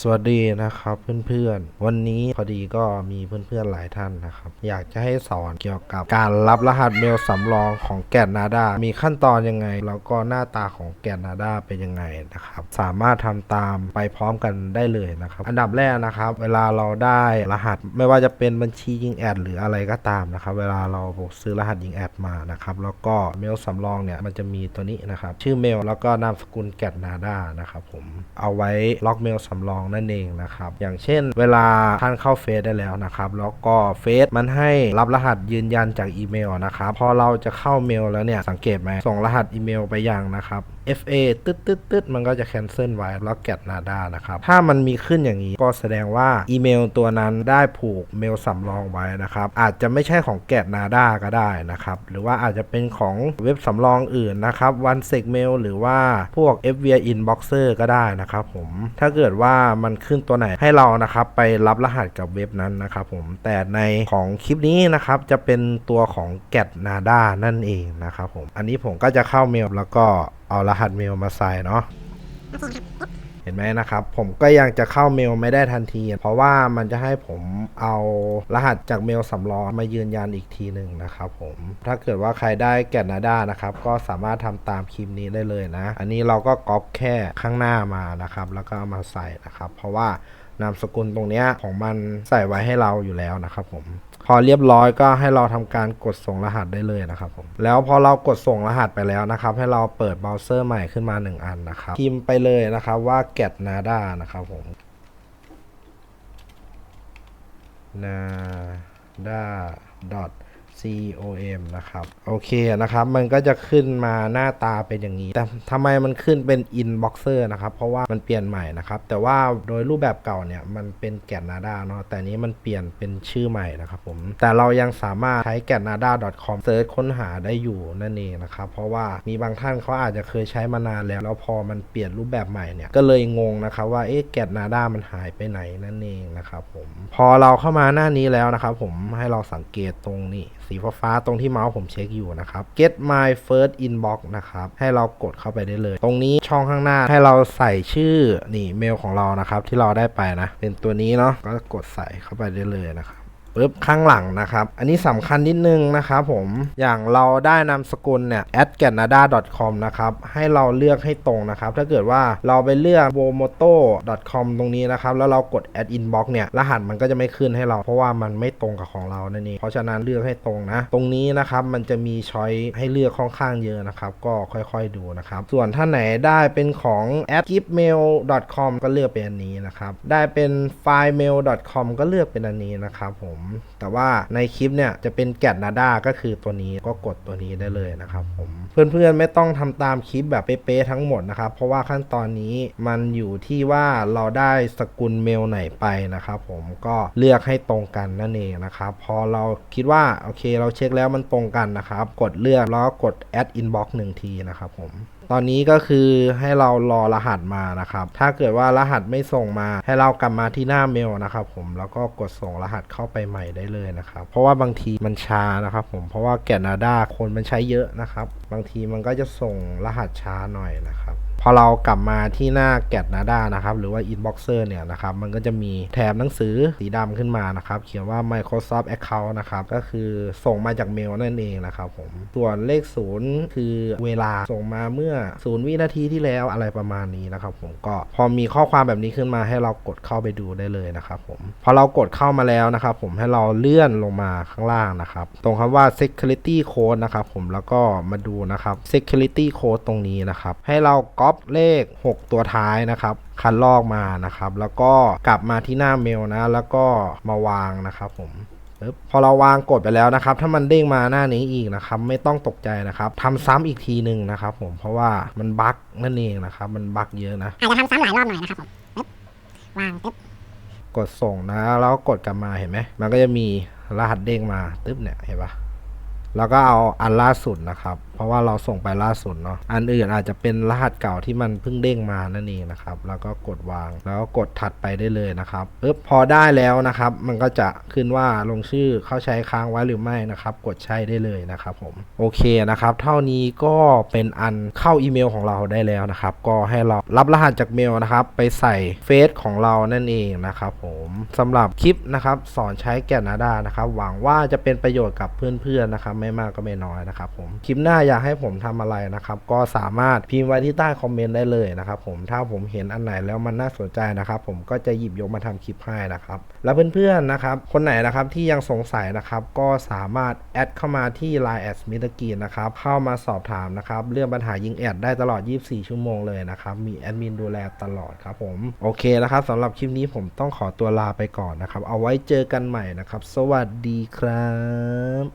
สวัสดีนะครับเพื่อนๆ วันนี้พอดีก็มีเพื่อนๆหลายท่านนะครับ อยากจะให้สอนเกี่ยวกับการรับรหัสเมลสำรองของแกนนาดามีขั้นตอนยังไง แล้วก็หน้าตาของแกนนาดาเป็นยังไงนะครับ สามารถทำตามไปพร้อมกันได้เลยนะครับ อันดับแรกนะครับ เวลาเราได้รหัสไม่ว่าจะเป็นบัญชียิงแอดหรืออะไรก็ตามนะครับ เวลาเราซื้อรหัสยิงแอดมานะครับแล้วก็เมลสำรองเนี่ยมันจะมีตัวนี้นะครับ ชื่อเมลแล้วก็นามสกุลแกนนาดานะครับผมเอาไว้ล็อกเมลสำรองนั่นเองนะครับ อย่างเช่น เวลาท่านเข้าเฟซได้แล้วนะครับ แล้วก็เฟซมันให้รับรหัสยืนยันจากอีเมลนะครับ พอเราจะเข้าเมลแล้วเนี่ยสังเกตไหมส่งรหัสอีเมลไปยังนะครับ FA ตึ๊ดตึ๊ดตึ๊ดมันก็จะ cancel ไว้แล้วแกดนาดานะครับ ถ้ามันมีขึ้นอย่างนี้ก็แสดงว่าอีเมลตัวนั้นได้ผูกเมลสำรองไว้นะครับ อาจจะไม่ใช่ของแกดนาดาก็ได้นะครับ หรือว่าอาจจะเป็นของเว็บสำรองอื่นนะครับ one sec mail หรือว่าพวก FVI inboxer ก็ได้นะครับผม ถ้าเกิดว่ามันขึ้นตัวไหนให้เรานะครับไปรับรหัสกับเว็บนั้นนะครับผม แต่ในของคลิปนี้นะครับจะเป็นตัวของแกดนาดานั่นเองนะครับผม อันนี้ผมก็จะเข้าเมลแล้วก็เอารหัสเมลมาใส่เนาะเห็นไหมนะครับ ผมก็ยังจะเข้าเมลไม่ได้ทันที เพราะว่ามันจะให้ผมเอารหัสจากเมลสำรองมายืนยันอีกทีหนึ่งนะครับผมถ้าเกิดว่าใครได้แกนนาดานะครับ ก็สามารถทำตามคลิปนี้ได้เลยนะ อันนี้เราก็ก๊อปแค่ข้างหน้ามานะครับ แล้วก็เอามาใส่นะครับ เพราะว่า นามสกุลตรงเนี้ยของมันใส่ไว้ให้เราอยู่แล้วนะครับผมพอเรียบร้อยก็ให้เราทำการกดส่งรหัสได้เลยนะครับผมแล้วพอเรากดส่งรหัสไปแล้วนะครับ ให้เราเปิดเบราว์เซอร์ใหม่ขึ้นมา 1 อันนะครับพิมพ์ไปเลยนะครับว่า get nada นะครับผม nada dot com นะครับโอเคนะครับมันก็จะขึ้นมาหน้าตาเป็นอย่างนี้ แต่ทำไมมันขึ้นเป็น inboxer นะครับ เพราะว่ามันเปลี่ยนใหม่นะครับ แต่ว่าโดยรูปแบบเก่าเนี่ยมันเป็นแกนนาดาเนาะแต่นี้มันเปลี่ยนเป็นชื่อใหม่นะครับผมแต่เรายังสามารถใช้ g a t n a d a com เซิร์ชค้นหาได้อยู่นั่นเองนะครับเพราะว่ามีบางท่านเขาอาจจะเคยใช้มานานแล้วแล้วพอมันเปลี่ยนรูปแบบใหม่เนี่ยก็เลยงงนะครับว่าเอ๊ะ g a t n a d a มันหายไปไหนนั่นเองนะครับผมพอเราเข้ามาหน้านี้แล้วนะครับผมให้เราสังเกตตรงนี้สีฟ้าๆตรงที่เมาส์ผมเช็คอยู่นะครับ get my first inbox นะครับ ให้เรากดเข้าไปได้เลย ตรงนี้ช่องข้างหน้าให้เราใส่ชื่อนี่เมลของเรานะครับ ที่เราได้ไปนะ เป็นตัวนี้เนาะก็กดใส่เข้าไปได้เลยนะครับ ปึ๊บข้างหลังนะครับ อันนี้สำคัญนิดนึงนะครับผมอย่างเราได้นามสกุลเนี่ย at canada com นะครับ ให้เราเลือกให้ตรงนะครับ ถ้าเกิดว่าเราไปเลือก womoto com ตรงนี้นะครับ แล้วเรากด add inbox เนี่ย รหัสมันก็จะไม่ขึ้นให้เรา เพราะว่ามันไม่ตรงกับของเรานั่นเองเพราะฉะนั้นเลือกให้ตรงนะ ตรงนี้นะครับมันจะมีช้อยให้เลือกค่อนข้างเยอะนะครับ ก็ค่อยๆดูนะครับ ส่วนถ้าไหนได้เป็นของ at gipmail com ก็เลือกเป็นอันนี้นะครับ ได้เป็น filemail com ก็เลือกเป็นอันนี้นะครับผมแต่ว่าในคลิปเนี่ยจะเป็นแกดนาดาก็คือตัวนี้ก็กดตัวนี้ได้เลยนะครับผมเพื่อนๆไม่ต้องทำตามคลิปแบบเป๊ะๆทั้งหมดนะครับ เพราะว่าขั้นตอนนี้มันอยู่ที่ว่าเราได้สกุลเมลไหนไปนะครับผมก็เลือกให้ตรงกันนั่นเองนะครับ พอเราคิดว่าโอเคเราเช็คแล้วมันตรงกันนะครับ กดเลือกแล้วก็กด add inbox หนึ่งทีนะครับผม ตอนนี้ก็คือให้เรารอรหัสมานะครับ ถ้าเกิดว่ารหัสไม่ส่งมา ให้เรากลับมาที่หน้าเมลนะครับผมแล้วก็กดส่งรหัสเข้าไปใหม่ได้เลยนะครับ เพราะว่าบางทีมันช้านะครับผมเพราะว่าแกนาดาคนมันใช้เยอะนะครับ บางทีมันก็จะส่งรหัสช้าหน่อยนะครับ อเรากลับมาที่หน้าแกดนาด้านะครับ หรือว่า Inboxer เนี่ยนะครับ มันก็จะมีแถบหนังสือสีดำขึ้นมานะครับ เขียนว่า Microsoft Account นะครับ ก็คือส่งมาจากเมลนั่นเองนะครับผม ส่วนเลขศูนย์คือเวลาส่งมาเมื่อศูนย์วินาทีที่แล้วอะไรประมาณนี้นะครับผม ก็พอมีข้อความแบบนี้ขึ้นมาให้เรากดเข้าไปดูได้เลยนะครับผม พอเรากดเข้ามาแล้วนะครับผม ให้เราเลื่อนลงมาข้างล่างนะครับ ตรงคำว่า security code นะครับผม แล้วก็มาดูนะครับ security code ตรงนี้นะครับ ให้เราก๊อปเลข 6 ตัวท้ายนะครับ คันลอกมานะครับ แล้วก็กลับมาที่หน้าเมลนะ แล้วก็มาวางนะครับผมปึ๊บพอเราวางกดไปแล้วนะครับ ถ้ามันเด้งมาหน้านี้อีกนะครับ ไม่ต้องตกใจนะครับทำซ้ำอีกทีหนึ่งนะครับ ผมเพราะว่ามันบั๊กนั่นเองนะครับ มันบั๊กเยอะนะอาจจะทำซ้ำหลายรอบหน่อยนะครับผมปึ๊บวางปึ๊บกดส่งนะ แล้วก็กดกลับมาเห็นไหมมันก็จะมีรหัสเด้งมาตึ๊บเนี่ยเห็นปะแล้วก็เอาอันล่าสุดนะครับ เพราะว่าเราส่งไปล่าสุดเนาะอันอื่นอาจจะเป็นรหัสเก่าที่มันเพิ่งเด้งมานั่นเองนะครับแล้วก็กดวางแล้วก็กดถัดไปได้เลยนะครับปึ๊บพอได้แล้วนะครับ มันก็จะขึ้นว่าลงชื่อเข้าใช้ค้างไว้หรือไม่นะครับ กดใช้ได้เลยนะครับผมโอเคนะครับ เท่านี้ก็เป็นอันเข้าอีเมลของเราได้แล้วนะครับ ก็ให้เรารับรหัสจากเมลนะครับ ไปใส่เฟซของเรานั่นเองนะครับผมสำหรับคลิปนะครับสอนใช้แกนนาดานะครับ หวังว่าจะเป็นประโยชน์กับเพื่อนๆนะครับ ไม่มากก็ไม่น้อยนะครับผมคลิปหน้าอยากให้ผมทำอะไรนะครับ ก็สามารถพิมพ์ไว้ที่ใต้คอมเมนต์ได้เลยนะครับผมถ้าผมเห็นอันไหนแล้วมันน่าสนใจนะครับ ผมก็จะหยิบยกมาทำคลิปให้นะครับ แล้วเพื่อนๆนะครับ คนไหนนะครับที่ยังสงสัยนะครับ ก็สามารถแอดเข้ามาที่ Line แอดมิตกีนะครับเข้ามาสอบถามนะครับ เรื่องปัญหายิงแอดได้ตลอด 24 ชั่วโมงเลยนะครับ มีแอดมินดูแลตลอดครับ ผมโอเคนะครับสำหรับคลิปนี้ผมต้องขอตัวลาไปก่อนนะครับ เอาไว้เจอกันใหม่นะครับ สวัสดีครับ